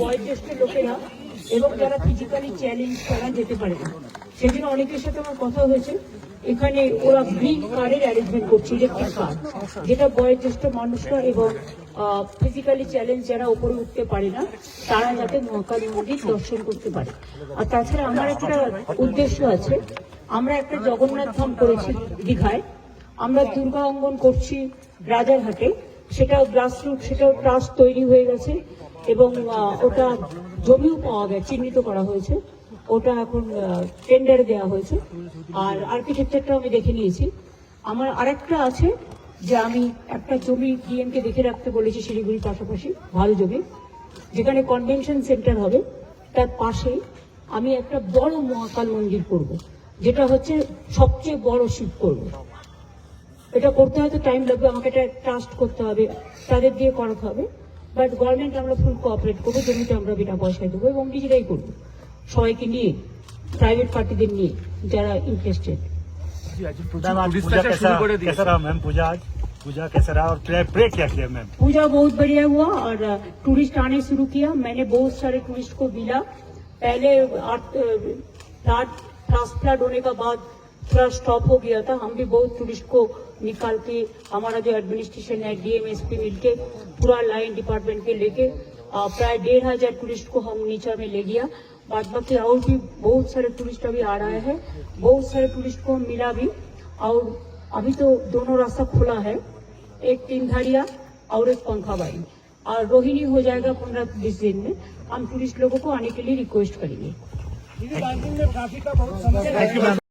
বয়োজ্যেষ্ঠ লোকেরা এবং যারা ফিজিক্যালি চ্যালেঞ্জ তারা যেতে পারে না। সেজন্য অনেকের সাথে আমার কথা হয়েছে। এখানে ওরা গ্রিন কার্ডের অ্যারেঞ্জমেন্ট করছে ইলেকট্রিক কার্ড যেটা বয়োজ্যেষ্ঠ মানুষরা এবং ফিজিক্যালি চ্যালেঞ্জ যারা উঠতে পারে না, তারা যাতে মহাকালী মন্দির দর্শন করতে পারে। আর তাছাড়া আমার একটা উদ্দেশ্য আছে। আমরা একটা জগন্নাথ ধাম করেছি দীঘায়। আমরা দুর্গা অঙ্গন করছি রাজারহাটে। সেটাও গ্রাসরুট সেটাও ট্রাস্ট তৈরি হয়ে গেছে। এবং ওটা জমিও পাওয়া গেছে, চিহ্নিত করা হয়েছে। ওটা এখন টেন্ডার দেওয়া হয়েছে। আর আর্কিটেকচারটা আমি দেখে নিয়েছি। আমার আরেকটা আছে যে আমি একটা জমি ডিএমকে দেখে রাখতে বলেছি শিলিগুড়ির পাশাপাশি, ভালো জমি, যেখানে কনভেনশন সেন্টার হবে। তার পাশেই আমি একটা বড় মহাকাল মন্দির করব, যেটা হচ্ছে সবচেয়ে বড় শিব করব। এটা করতে হয়তো টাইম লাগবে, আমাকে এটা ট্রাস্ট করতে হবে, তাদের দিয়ে করাতে হবে। বাট গভর্নমেন্ট আমরা ফুল কোঅপারেট করবো জমিটা আমরা বিনা পয়সায় দেবো এবং নিজেরাই করবো সবাইকে নিয়ে প্রাইভেট পার্টিদের নিয়ে যারা ইন্টারেস্টেড मैम आज पूजा कैसा कैसा रहा मैम पूजा आज पूजा कैसा रहा और प्रे प्रे क्या किया मैम पूजा बहुत बढ़िया हुआ और टूरिस्ट आने शुरू किया मैंने बहुत सारे टूरिस्ट को मिला पहले आठ- रात ट्रांस फ्लड होने का बाद थोड़ा स्टॉप हो गया था। हम भी बहुत टूरिस्ट को निकाल के, हमारा जो एडमिनिस्ट्रेशन है डीएमएसपी मिलके, पूरा लाइन डिपार्टमेंट के लेके प्राय डेढ़ हज़ार टूरिस्ट को हम नीचा में ले गया। बाद बाकी और भी बहुत सारे टूरिस्ट अभी आ रहे हैं। बहुत सारे टूरिस्ट को हम मिला भी। और अभी तो दोनों रास्ता खुला है। एक तीन धारिया और एक पंखा बाई और रोहिणी हो जाएगा पंद्रह बीस दिन में। हम टूरिस्ट लोगों को आने के लिए रिक्वेस्ट करेंगे।